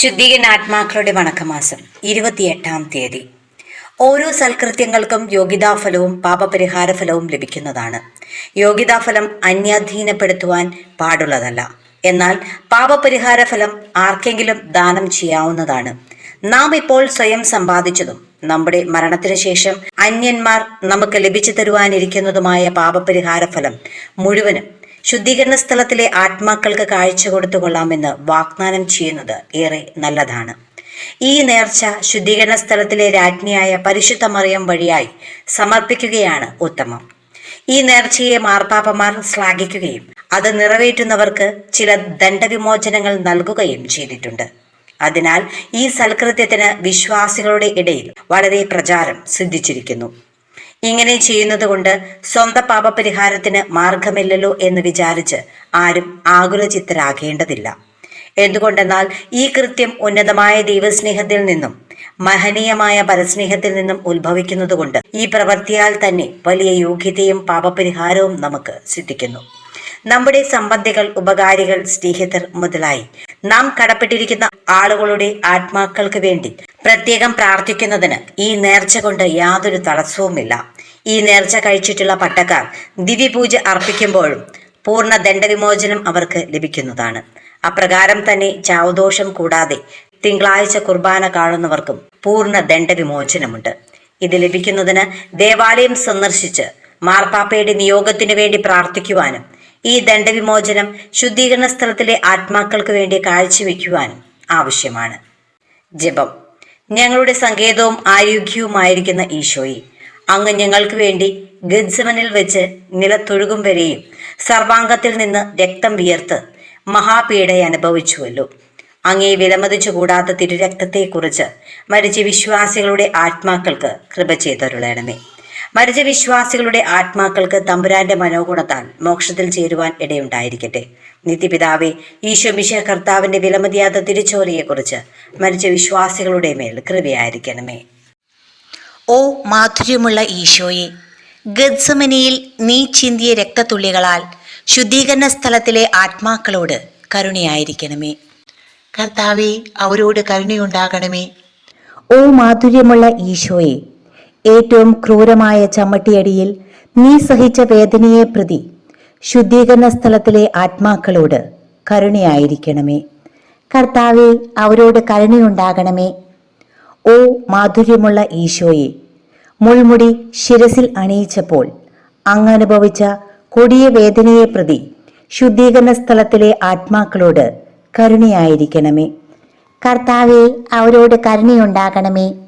ശുദ്ധീകരണാത്മാക്കളുടെ വണക്കമാസം ഇരുപത്തിയെട്ടാം തീയതി. ഓരോ സൽകൃത്യങ്ങൾക്കും യോഗ്യതാഫലവും പാപപരിഹാര ഫലവും ലഭിക്കുന്നതാണ്. യോഗ്യതാഫലം അന്യാധീനപ്പെടുത്തുവാൻ പാടുള്ളതല്ല. എന്നാൽ പാപപരിഹാര ഫലം ആർക്കെങ്കിലും ദാനം ചെയ്യാവുന്നതാണ്. നാം ഇപ്പോൾ സ്വയം സമ്പാദിച്ചതും നമ്മുടെ മരണത്തിന് ശേഷം അന്യന്മാർ നമുക്ക് ലഭിച്ചു തരുവാനിരിക്കുന്നതുമായ പാപപരിഹാര ഫലം മുഴുവനും ശുദ്ധീകരണ സ്ഥലത്തിലെ ആത്മാക്കൾക്ക് കാഴ്ച കൊടുത്തു കൊള്ളാമെന്ന് വാഗ്ദാനം ചെയ്യുന്നത് ഏറെ നല്ലതാണ്. ഈ നേർച്ച ശുദ്ധീകരണ സ്ഥലത്തിലെ രാജ്ഞിയായ പരിശുദ്ധ മറിയം വഴിയായി സമർപ്പിക്കുകയാണ് ഉത്തമം. ഈ നേർച്ചയെ മാർപ്പാപ്പമാർ ശ്ലാഘിക്കുകയും അത് നിറവേറ്റുന്നവർക്ക് ചില ദണ്ഡവിമോചനങ്ങൾ നൽകുകയും ചെയ്തിട്ടുണ്ട്. അതിനാൽ ഈ സൽകൃത്യത്തിന് വിശ്വാസികളുടെ ഇടയിൽ വളരെ പ്രചാരം സിദ്ധിച്ചിരിക്കുന്നു. ഇങ്ങനെ ചെയ്യുന്നത് കൊണ്ട് സ്വന്തം പാപപരിഹാരത്തിന് മാർഗമില്ലല്ലോ എന്ന് വിചാരിച്ച് ആരും ആകുലചിത്തരാകേണ്ടതില്ല. എന്തുകൊണ്ടെന്നാൽ ഈ കൃത്യം ഉന്നതമായ ദൈവസ്നേഹത്തിൽ നിന്നും മഹനീയമായ പരസ്നേഹത്തിൽ നിന്നും ഉത്ഭവിക്കുന്നതുകൊണ്ട് ഈ പ്രവൃത്തിയാൽ തന്നെ വലിയ യോഗ്യതയും പാപപരിഹാരവും നമുക്ക് സിദ്ധിക്കുന്നു. നമ്മുടെ സംബന്ധികൾ ഉപകാരികൾ സ്നേഹിതർ മുതലായി നാം കടപ്പെട്ടിരിക്കുന്ന ആളുകളുടെ ആത്മാക്കൾക്ക് വേണ്ടി പ്രത്യേകം പ്രാർത്ഥിക്കുന്നതിന് ഈ നേർച്ച കൊണ്ട് യാതൊരു തടസ്സവുമില്ല. ഈ നേർച്ച കഴിച്ചിട്ടുള്ള പട്ടക്കാർ ദിവ്യപൂജ അർപ്പിക്കുമ്പോഴും പൂർണ ദണ്ഡവിമോചനം അവർക്ക് ലഭിക്കുന്നതാണ്. അപ്രകാരം തന്നെ ചാവദോഷം കൂടാതെ തിങ്കളാഴ്ച കുർബാന കാണുന്നവർക്കും പൂർണ ദണ്ഡവിമോചനമുണ്ട്. ഇത് ലഭിക്കുന്നതിന് ദേവാലയം സന്ദർശിച്ച് മാർപ്പാപ്പയുടെ നിയോഗത്തിനു വേണ്ടി പ്രാർത്ഥിക്കുവാനും ഈ ദണ്ഡവിമോചനം ശുദ്ധീകരണ സ്ഥലത്തിലെ ആത്മാക്കൾക്ക് വേണ്ടി കാഴ്ചവെക്കുവാനും ആവശ്യമാണ്. ജപം. ഞങ്ങളുടെ സങ്കേതവും ആരോഗ്യവുമായിരിക്കുന്ന ഈശോയെ അങ്ങ് ഞങ്ങൾക്ക് വേണ്ടി ഗദ്സമനിൽ വെച്ച് നിലത്തൊഴുകും വരെയും സർവാംഗത്തിൽ നിന്ന് രക്തം വിയർത്ത് മഹാപീഡ അനുഭവിച്ചുവല്ലോ. അങ്ങേ വിലമതിച്ചു കൂടാത്ത തിരുരക്തത്തെക്കുറിച്ച് മരിച്ച വിശ്വാസികളുടെ ആത്മാക്കൾക്ക് കൃപ ചെയ്തരുളണമേ. മരിച്ച വിശ്വാസികളുടെ ആത്മാക്കൾക്ക് തമ്പുരാന്റെ മനോഗുണത്താൽ മോക്ഷത്തിൽ ചേരുവാൻ ഇടയുണ്ടായിരിക്കട്ടെ. നിത്യപിതാവെ ഈശോ മിശ കർത്താവിന്റെ വിലമതിയാത്ത തിരിച്ചോരയെക്കുറിച്ച് മരിച്ച വിശ്വാസികളുടെ മേൽ കൃപയായിരിക്കണമേ. ഓ മാധുര്യമുള്ള ഈശോയെ ഗദ്സമനിയിൽ നീ ചിന്തിയ രക്തത്തുള്ളികളാൽ ശുദ്ധീകരണ സ്ഥലത്തിലെ ആത്മാക്കളോട് കരുണയായിരിക്കണമേ. കർത്താവെ അവരോട് കരുണയുണ്ടാകണമേ. ഓ മാധുര്യമുള്ള ഈശോയെ ഏറ്റവും ക്രൂരമായ ചമ്മട്ടിയടിയിൽ നീ സഹിച്ച വേദനയെ പ്രതി ശുദ്ധീകരണ സ്ഥലത്തിലെ ആത്മാക്കളോട് കരുണയായിരിക്കണമേ. കർത്താവെ അവരോട് കരുണയുണ്ടാകണമേ. ഓ മാധുര്യമുള്ള ഈശോയെ മുൾമുടി ശിരസിൽ അണിയിച്ചപ്പോൾ അങ്ങനുഭവിച്ച കൊടിയ വേദനയെ പ്രതി ശുദ്ധീകരണ സ്ഥലത്തിലെ ആത്മാക്കളോട് കരുണയായിരിക്കണമേ. കർത്താവെ അവരോട് കരുണയുണ്ടാകണമേ.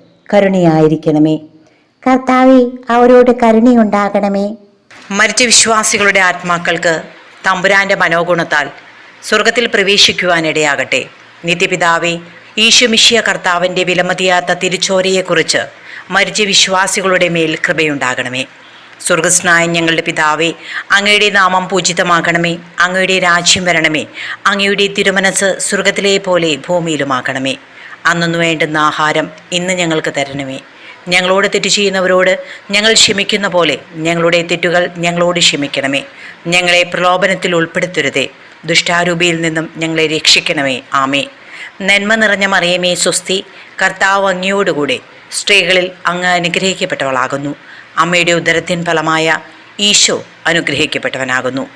കരുണയായിരിക്കണമേ. കർത്താവെ അവരോട് കരുണയുണ്ടാകണമേ. മരിച്ച വിശ്വാസികളുടെ ആത്മാക്കൾക്ക് തമ്പുരാന്റെ മനോഗുണത്താൽ സ്വർഗത്തിൽ പ്രവേശിക്കുവാനിടയാകട്ടെ. നിത്യപിതാവേ ഈശുമിഷ്യ കർത്താവിന്റെ വിലമതിയാത്ത തിരിച്ചോരയെക്കുറിച്ച് മരിച്ച വിശ്വാസികളുടെ മേൽ കൃപയുണ്ടാകണമേ. സ്വർഗസ്നായ ഞങ്ങളുടെ പിതാവേ അങ്ങയുടെ നാമം പൂജിതമാകണമേ. അങ്ങയുടെ രാജ്യം വരണമേ. അങ്ങയുടെ തിരുമനസ് സ്വർഗത്തിലെ പോലെ ഭൂമിയിലുമാകണമേ. അന്നു വേണ്ടുന്ന ആഹാരം ഇന്ന് ഞങ്ങൾക്ക് തരണമേ. ഞങ്ങളോട് തെറ്റ് ചെയ്യുന്നവരോട് ഞങ്ങൾ ക്ഷമിക്കുന്ന പോലെ ഞങ്ങളുടെ തെറ്റുകൾ ഞങ്ങളോട് ക്ഷമിക്കണമേ. ഞങ്ങളെ പ്രലോഭനത്തിൽ ഉൾപ്പെടുത്തരുതേ. ദുഷ്ടാരൂപിയിൽ നിന്നും ഞങ്ങളെ രക്ഷിക്കണമേ. ആമേ നന്മ നിറഞ്ഞ മറിയമേ സ്വസ്തി കർത്താവ് അങ്ങയോടുകൂടെ സ്ത്രീകളിൽ അങ്ങ് അനുഗ്രഹിക്കപ്പെട്ടവളാകുന്നു. അമ്മയുടെ ഉദരത്തിൻ ഫലമായ ഈശോ അനുഗ്രഹിക്കപ്പെട്ടവനാകുന്നു.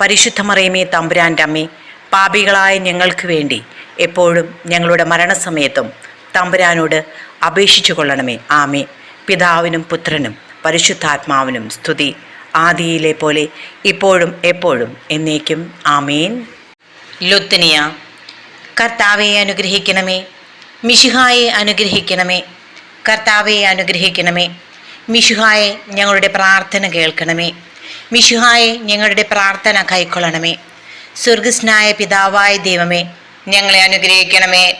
പരിശുദ്ധ മറിയമേ തമ്പുരാന്റെ അമ്മേ പാപികളായ ഞങ്ങൾക്ക് വേണ്ടി എപ്പോഴും ഞങ്ങളുടെ മരണസമയത്തും തമ്പുരാനോട് അപേക്ഷിച്ചു കൊള്ളണമേ. ആമേ പിതാവിനും പുത്രനും പരിശുദ്ധാത്മാവിനും സ്തുതി. ആദിയിലെ പോലെ ഇപ്പോഴും എപ്പോഴും എന്നേക്കും. ആമേൻ. ലുത്തനിയ കർത്താവെ അനുഗ്രഹിക്കണമേ. മിശിഹായെ അനുഗ്രഹിക്കണമേ. കർത്താവെ അനുഗ്രഹിക്കണമേ. മിശുഹായെ ഞങ്ങളുടെ പ്രാർത്ഥന കേൾക്കണമേ. മിശുഹായെ ഞങ്ങളുടെ പ്രാർത്ഥന കൈക്കൊള്ളണമേ. സ്വർഗസ്നായ പിതാവായ ദൈവമേ ഞങ്ങളെ അനുഗ്രഹിക്കണമേ.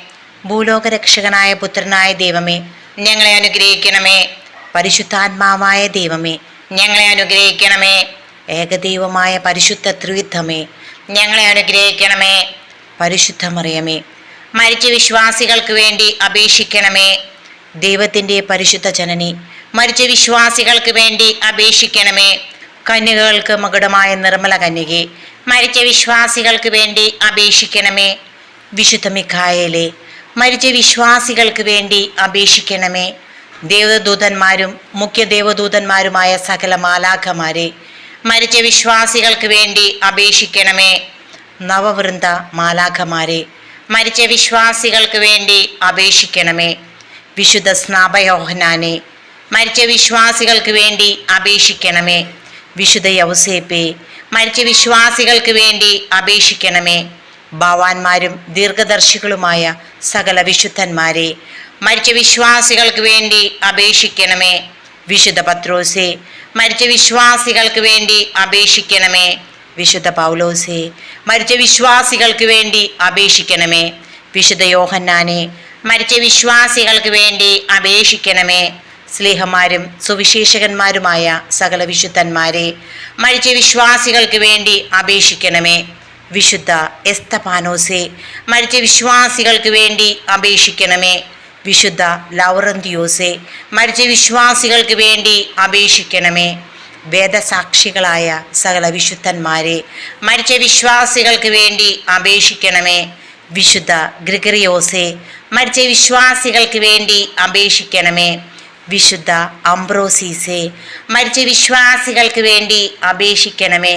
ഭൂലോകരക്ഷകനായ പുത്രനായ ദൈവമേ. ഞങ്ങളെ അനുഗ്രഹിക്കണമേ. പരിശുദ്ധാത്മാവായ ദൈവമേ. ഞങ്ങളെ അനുഗ്രഹിക്കണമേ. ഏകദൈവമായ പരിശുദ്ധ ത്രിവിധമേ. ഞങ്ങളെ അനുഗ്രഹിക്കണമേ. പരിശുദ്ധമറിയമേ മരിച്ച വിശ്വാസികൾക്ക് വേണ്ടി അപേക്ഷിക്കണമേ. ദൈവത്തിന്റെ പരിശുദ്ധ ജനനി. മരിച്ച വിശ്വാസികൾക്ക് വേണ്ടി അപേക്ഷിക്കണമേ. കന്യകകൾക്ക് മകുടമായ നിർമ്മല കന്യകെ. മരിച്ച വിശ്വാസികൾക്ക് വേണ്ടി അപേക്ഷിക്കണമേ. വിശുദ്ധ മിഖായേലെ മരിച്ച വിശ്വാസികൾക്ക് വേണ്ടി അപേക്ഷിക്കണമേ. ദേവദൂതന്മാരും മുഖ്യ ദേവദൂതന്മാരുമായ സകല മാലാഖമാരെ മരിച്ച വിശ്വാസികൾക്ക് വേണ്ടി അപേക്ഷിക്കണമേ. നവവൃന്ദ മാലാഖമാരെ മരിച്ച വിശ്വാസികൾക്ക് വേണ്ടി അപേക്ഷിക്കണമേ. വിശുദ്ധ സ്നാപയോഹനാനെ മരിച്ച വിശ്വാസികൾക്ക് വേണ്ടി അപേക്ഷിക്കണമേ. വിശുദ്ധ യൗസേപ്പെ മരിച്ച വിശ്വാസികൾക്ക് വേണ്ടി അപേക്ഷിക്കണമേ. ഭാവാന്മാരും ദീർഘദർശികളുമായ സകല വിശുദ്ധന്മാരെ മരിച്ച വിശ്വാസികൾക്ക് വേണ്ടി അപേക്ഷിക്കണമേ വിശുദ്ധ പത്രോസെ. മരിച്ച വിശ്വാസികൾക്ക് വേണ്ടി അപേക്ഷിക്കണമേ വിശുദ്ധ പൗലോസെ. മരിച്ച വിശ്വാസികൾക്ക് വേണ്ടി അപേക്ഷിക്കണമേ വിശുദ്ധ യോഹന്നാനെ. മരിച്ച വിശ്വാസികൾക്ക് വേണ്ടി അപേക്ഷിക്കണമേ സ്നേഹമാരും സുവിശേഷകന്മാരുമായ സകല വിശുദ്ധന്മാരെ. മരിച്ച വിശ്വാസികൾക്ക് വേണ്ടി അപേക്ഷിക്കണമേ വിശുദ്ധ എസ്തപാനോസേ മരിച്ച വിശ്വാസികൾക്ക് വേണ്ടി അപേക്ഷിക്കണമേ. വിശുദ്ധ ലൗറന്തിയോസെ മരിച്ച വിശ്വാസികൾക്ക് വേണ്ടി അപേക്ഷിക്കണമേ. വേദസാക്ഷികളായ സകല വിശുദ്ധന്മാരെ മരിച്ച വിശ്വാസികൾക്ക് വേണ്ടി അപേക്ഷിക്കണമേ. വിശുദ്ധ ഗ്രിഗറിയോസേ മരിച്ച വിശ്വാസികൾക്ക് വേണ്ടി അപേക്ഷിക്കണമേ. വിശുദ്ധ അംബ്രോസീസെ മരിച്ച വിശ്വാസികൾക്ക് വേണ്ടി അപേക്ഷിക്കണമേ.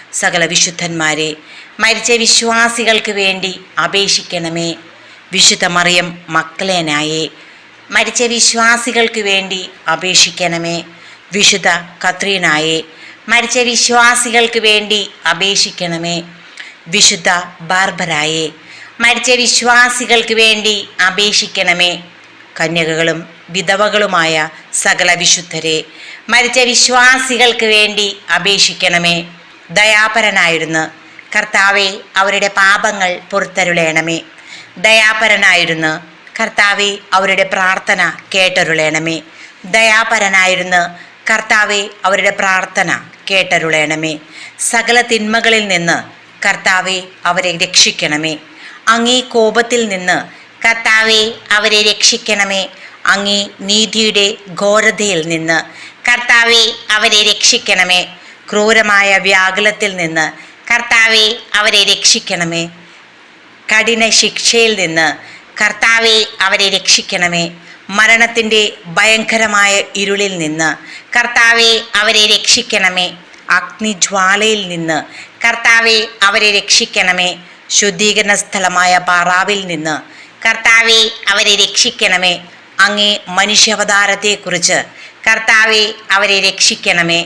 സകല വിശുദ്ധന്മാരെ മരിച്ച വിശ്വാസികൾക്ക് വേണ്ടി അപേക്ഷിക്കണമേ. വിശുദ്ധ മറിയം മക്കളേനായെ മരിച്ച വിശ്വാസികൾക്ക് വേണ്ടി അപേക്ഷിക്കണമേ. വിശുദ്ധ കത്രീനായെ മരിച്ച വിശ്വാസികൾക്ക് വേണ്ടി അപേക്ഷിക്കണമേ. വിശുദ്ധ ബാർബരായെ മരിച്ച വിശ്വാസികൾക്ക് വേണ്ടി അപേക്ഷിക്കണമേ. കന്യകകളും വിധവകളുമായ സകല വിശുദ്ധരെ മരിച്ച വിശ്വാസികൾക്ക് വേണ്ടി അപേക്ഷിക്കണമേ. ദയാപരനായിരുന്നു. കർത്താവെ അവരുടെ പാപങ്ങൾ പുറത്തരുളേണമേ. ദയാപരനായിരുന്നു. കർത്താവെ അവരുടെ പ്രാർത്ഥന കേട്ടരുളേണമേ. ദയാപരനായിരുന്നു. കർത്താവെ അവരുടെ പ്രാർത്ഥന കേട്ടരുളേണമേ. സകല തിന്മകളിൽ നിന്ന് കർത്താവെ അവരെ രക്ഷിക്കണമേ. അങ്ങേ കോപത്തിൽ നിന്ന് കർത്താവെ അവരെ രക്ഷിക്കണമേ. അങ്ങേ നീതിയുടെ ഘോരതയിൽ നിന്ന് കർത്താവെ അവരെ രക്ഷിക്കണമേ. ക്രൂരമായ വ്യാകുലത്തിൽ നിന്ന് കർത്താവെ അവരെ രക്ഷിക്കണമേ. കഠിന ശിക്ഷയിൽ നിന്ന് കർത്താവെ അവരെ രക്ഷിക്കണമേ. മരണത്തിന്റെ ഭയങ്കരമായ ഇരുളിൽ നിന്ന് കർത്താവെ അവരെ രക്ഷിക്കണമേ. അഗ്നിജ്വാലയിൽ നിന്ന് കർത്താവെ അവരെ രക്ഷിക്കണമേ. ശുദ്ധീകരണ സ്ഥലമായ പാറാവിൽ നിന്ന് കർത്താവെ അവരെ രക്ഷിക്കണമേ. അങ്ങേ മനുഷ്യാവതാരത്തെക്കുറിച്ച് കർത്താവെ അവരെ രക്ഷിക്കണമേ.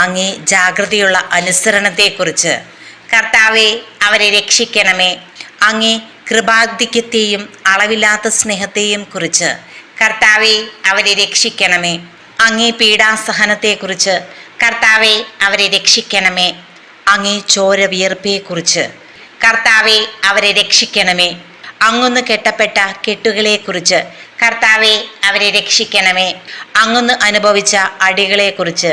അങ്ങേ ജാഗ്രതയുള്ള അനുസരണത്തെക്കുറിച്ച്. കർത്താവെ അവരെ രക്ഷിക്കണമേ. അങ്ങേ കൃപാധിക്യത്തെയും അളവില്ലാത്ത സ്നേഹത്തെയും കുറിച്ച്. കർത്താവെ അവരെ രക്ഷിക്കണമേ. അങ്ങേ പീഡാസഹനത്തെക്കുറിച്ച്. കർത്താവെ അവരെ രക്ഷിക്കണമേ. അങ്ങേ ചോര വിയർപ്പയെക്കുറിച്ച് കർത്താവെ അവരെ രക്ഷിക്കണമേ. അങ്ങൊന്ന് കെട്ടപ്പെട്ട കെട്ടുകളെക്കുറിച്ച്. കർത്താവെ അവരെ രക്ഷിക്കണമേ. അങ്ങൊന്ന് അനുഭവിച്ച അടികളെക്കുറിച്ച്.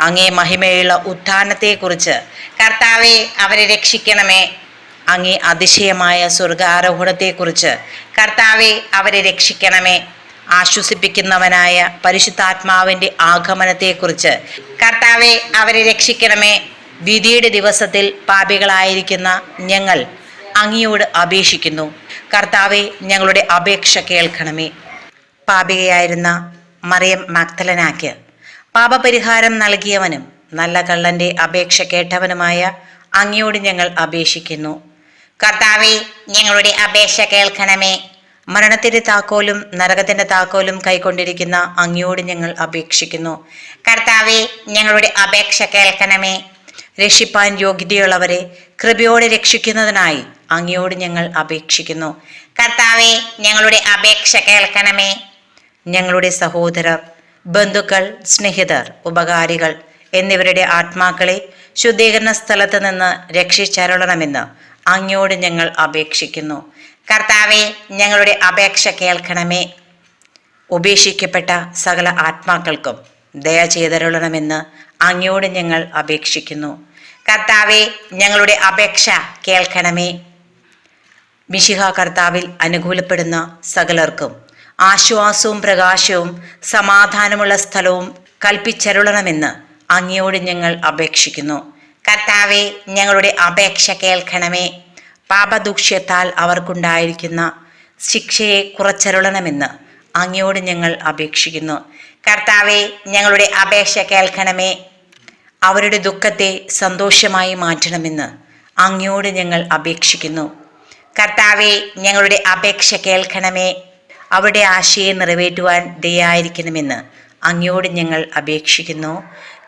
അങ്ങേ മഹിമയുള്ള ഉത്ഥാനത്തെക്കുറിച്ച്. കർത്താവെ അവരെ രക്ഷിക്കണമേ. അങ്ങേ അതിശയമായ സ്വർഗാരോഹണത്തെക്കുറിച്ച്. കർത്താവെ അവരെ രക്ഷിക്കണമേ. ആശ്വസിപ്പിക്കുന്നവനായ പരിശുദ്ധാത്മാവിന്റെ ആഗമനത്തെക്കുറിച്ച്. കർത്താവെ അവരെ രക്ഷിക്കണമേ. വിധിയുടെ ദിവസത്തിൽ പാപികളായിരിക്കുന്ന ഞങ്ങൾ അങ്ങയോട് അപേക്ഷിക്കുന്നു. കർത്താവെ ഞങ്ങളുടെ അപേക്ഷ കേൾക്കണമേ. പാപികയായിരുന്ന മറിയം മക്തലനാക്ക് പാപപരിഹാരം നൽകിയവനും നല്ല കള്ളന്റെ അപേക്ഷ കേട്ടവനുമായ അങ്ങയോട് ഞങ്ങൾ അപേക്ഷിക്കുന്നു. കർത്താവെ ഞങ്ങളുടെ അപേക്ഷ കേൾക്കണമേ. മരണത്തിന്റെ താക്കോലും നരകത്തിന്റെ താക്കോലും കൈക്കൊണ്ടിരിക്കുന്ന അങ്ങയോട് ഞങ്ങൾ അപേക്ഷിക്കുന്നു. കർത്താവെ ഞങ്ങളുടെ അപേക്ഷ കേൾക്കണമേ. രക്ഷിപ്പാൻ യോഗ്യതയുള്ളവരെ കൃപയോടെ രക്ഷിക്കുന്നതിനായി അങ്ങയോട് ഞങ്ങൾ അപേക്ഷിക്കുന്നു. കർത്താവെ ഞങ്ങളുടെ അപേക്ഷ കേൾക്കണമേ. ഞങ്ങളുടെ സഹോദരർ ബന്ധുക്കൾ സ്നേഹിതർ ഉപകാരികൾ എന്നിവരുടെ ആത്മാക്കളെ ശുദ്ധീകരണ സ്ഥലത്ത് നിന്ന് രക്ഷിച്ചരുളണമെന്ന് അങ്ങയോട് ഞങ്ങൾ അപേക്ഷിക്കുന്നു. കർത്താവെ ഞങ്ങളുടെ അപേക്ഷ കേൾക്കണമേ. ഉപേക്ഷിക്കപ്പെട്ട സകല ആത്മാക്കൾക്കും ദയ ചെയ്തരുളണമെന്ന് അങ്ങയോട് ഞങ്ങൾ അപേക്ഷിക്കുന്നു. കർത്താവെ ഞങ്ങളുടെ അപേക്ഷ കേൾക്കണമേ. മിശിഹ കർത്താവിൽ അനുകൂലപ്പെടുന്ന സകലർക്കും ആശ്വാസവും പ്രകാശവും സമാധാനമുള്ള സ്ഥലവും കൽപ്പിച്ചരുളണമെന്ന് അങ്ങയോട് ഞങ്ങൾ അപേക്ഷിക്കുന്നു. കർത്താവെ ഞങ്ങളുടെ അപേക്ഷ കേൾക്കണമേ. പാപദൂക്ഷ്യത്താൽ അവർക്കുണ്ടായിരിക്കുന്ന ശിക്ഷയെ കുറച്ചരുളണമെന്ന് അങ്ങയോട് ഞങ്ങൾ അപേക്ഷിക്കുന്നു. കർത്താവെ ഞങ്ങളുടെ അപേക്ഷ കേൾക്കണമേ. അവരുടെ ദുഃഖത്തെ സന്തോഷമായി മാറ്റണമെന്ന് അങ്ങയോട് ഞങ്ങൾ അപേക്ഷിക്കുന്നു. കർത്താവെ ഞങ്ങളുടെ അപേക്ഷ കേൾക്കണമേ. അവരുടെ ആശയെ നിറവേറ്റുവാൻ ദയായിരിക്കണമെന്ന് അങ്ങയോട് ഞങ്ങൾ അപേക്ഷിക്കുന്നു.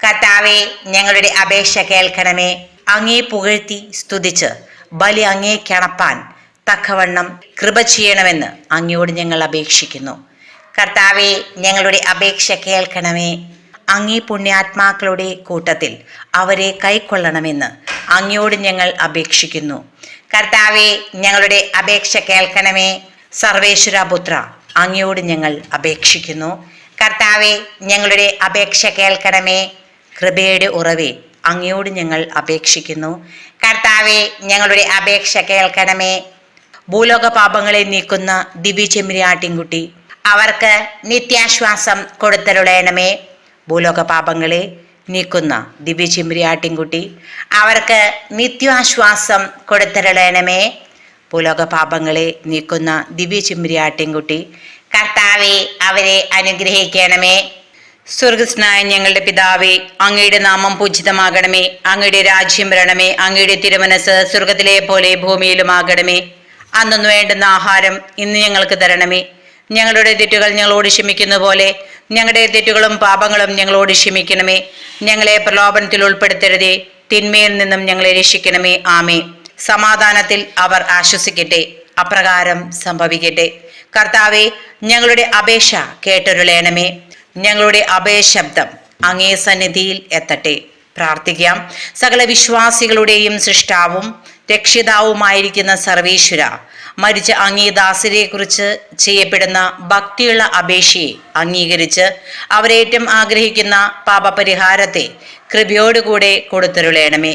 കർത്താവെ ഞങ്ങളുടെ അപേക്ഷ കേൾക്കണമേ. അങ്ങേ പുകഴ്ത്തി സ്തുതിച്ച് ബലി അങ്ങേ കിണപ്പാൻ തക്കവണ്ണം കൃപ ചെയ്യണമെന്ന് അങ്ങയോട് ഞങ്ങൾ അപേക്ഷിക്കുന്നു. കർത്താവെ ഞങ്ങളുടെ അപേക്ഷ കേൾക്കണമേ. അങ്ങേ പുണ്യാത്മാക്കളുടെ കൂട്ടത്തിൽ അവരെ കൈക്കൊള്ളണമെന്ന് അങ്ങയോട് ഞങ്ങൾ അപേക്ഷിക്കുന്നു. കർത്താവെ ഞങ്ങളുടെ അപേക്ഷ കേൾക്കണമേ. സർവേശ്വരപുത്ര അങ്ങയോട് ഞങ്ങൾ അപേക്ഷിക്കുന്നു. കർത്താവെ ഞങ്ങളുടെ അപേക്ഷ കേൾക്കണമേ. കൃപയുടെ ഉറവേ അങ്ങയോട് ഞങ്ങൾ അപേക്ഷിക്കുന്നു. കർത്താവെ ഞങ്ങളുടെ അപേക്ഷ കേൾക്കണമേ. ഭൂലോക പാപങ്ങളെ നീക്കുന്ന ദിവ്യ ചെമ്മിരിയാട്ടിൻകുട്ടി അവർക്ക് നിത്യാശ്വാസം കൊടുത്തരുളയണമേ ഭൂലോക പാപങ്ങളെ നീക്കുന്ന ദിവ്യ ചെമ്മിരിയാട്ടിൻകുട്ടി അവർക്ക് നിത്യാശ്വാസം കൊടുത്തരുളയണമേ ഭൂലോക പാപങ്ങളെ നീക്കുന്ന ദിവ്യ ചെമ്മിരിയാട്ടിൻകുട്ടി കർത്താവെ അവരെ അനുഗ്രഹിക്കണമേ. സ്വർഗസ്നായ ഞങ്ങളുടെ പിതാവേ അങ്ങയുടെ നാമം പൂജിതമാകണമേ. അങ്ങയുടെ രാജ്യം വരണമേ. അങ്ങയുടെ തിരുമനസ് സ്വർഗത്തിലെ പോലെ ഭൂമിയിലുമാകണമേ. അന്നൊന്ന് വേണ്ടുന്ന ആഹാരം ഇന്ന് ഞങ്ങൾക്ക് തരണമേ. ഞങ്ങളുടെ തെറ്റുകൾ ഞങ്ങളോട് ക്ഷമിക്കുന്ന പോലെ ഞങ്ങളുടെ തെറ്റുകളും പാപങ്ങളും ഞങ്ങളോട് ക്ഷമിക്കണമേ. ഞങ്ങളെ പ്രലോഭനത്തിൽ ഉൾപ്പെടുത്തരുതേ. തിന്മയിൽ നിന്നും ഞങ്ങളെ രക്ഷിക്കണമേ. ആമേ സമാധാനത്തിൽ അവർ ആശ്വസിക്കട്ടെ. അപ്രകാരം സംഭവിക്കട്ടെ. കർത്താവെ ഞങ്ങളുടെ അപേക്ഷ കേട്ടൊരുളേണമേ. ഞങ്ങളുടെ അഭയശബ്ദം അങ്ങേ സന്നിധിയിൽ എത്തട്ടെ. പ്രാർത്ഥിക്കാം. സകല വിശ്വാസികളുടെയും സൃഷ്ടാവും രക്ഷിതാവുമായിരിക്കുന്ന സർവേശ്വര മരിച്ച അങ്ങേ ദാസരെ കുറിച്ച് ചെയ്യപ്പെടുന്ന ഭക്തിയുള്ള അപേക്ഷയെ അംഗീകരിച്ച് അവരേറ്റം ആഗ്രഹിക്കുന്ന പാപപരിഹാരത്തെ കൃപയോടുകൂടെ കൊടുത്തരുളയണമേ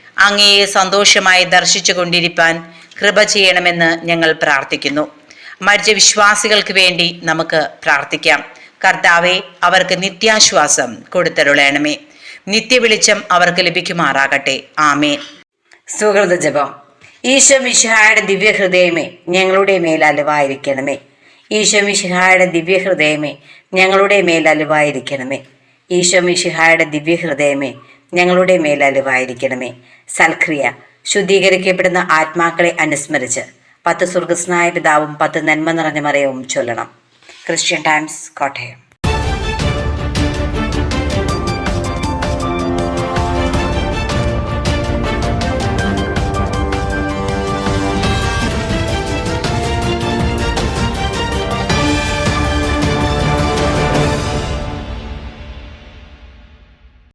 അങ്ങയെ സന്തോഷമായി ദർശിച്ചു കൊണ്ടിരിപ്പാൻ കൃപ ചെയ്യണമെന്ന് ഞങ്ങൾ പ്രാർത്ഥിക്കുന്നു. മരിച്ച വിശ്വാസികൾക്ക് വേണ്ടി നമുക്ക് പ്രാർത്ഥിക്കാം. കർത്താവെ അവർക്ക് നിത്യാശ്വാസം കൊടുത്തരുളയണമേ നിത്യവെളിച്ചം അവർക്ക് ലഭിക്കുമാറാകട്ടെ. ആമേ സുഹൃത ജപം. ഈശോ മിശിഹായുടെ ദിവ്യഹൃദയമേ ഞങ്ങളുടെ മേൽ അലുവായിരിക്കണമേ. ഈശോ മിശിഹായുടെ ദിവ്യഹൃദയമേ ഞങ്ങളുടെ മേൽ അലുവായിരിക്കണമേ. ഈശോ മിശിഹായുടെ ദിവ്യഹൃദയമേ ഞങ്ങളുടെ മേലലുവായിരിക്കണമേ. സൽക്രിയ ശുദ്ധീകരിക്കപ്പെടുന്ന ആത്മാക്കളെ അനുസ്മരിച്ച് പത്ത് സ്വർഗസ്നായ പിതാവും പത്ത് നന്മ നിറഞ്ഞ മറയവും ചൊല്ലണം. Christian Times Kottayam.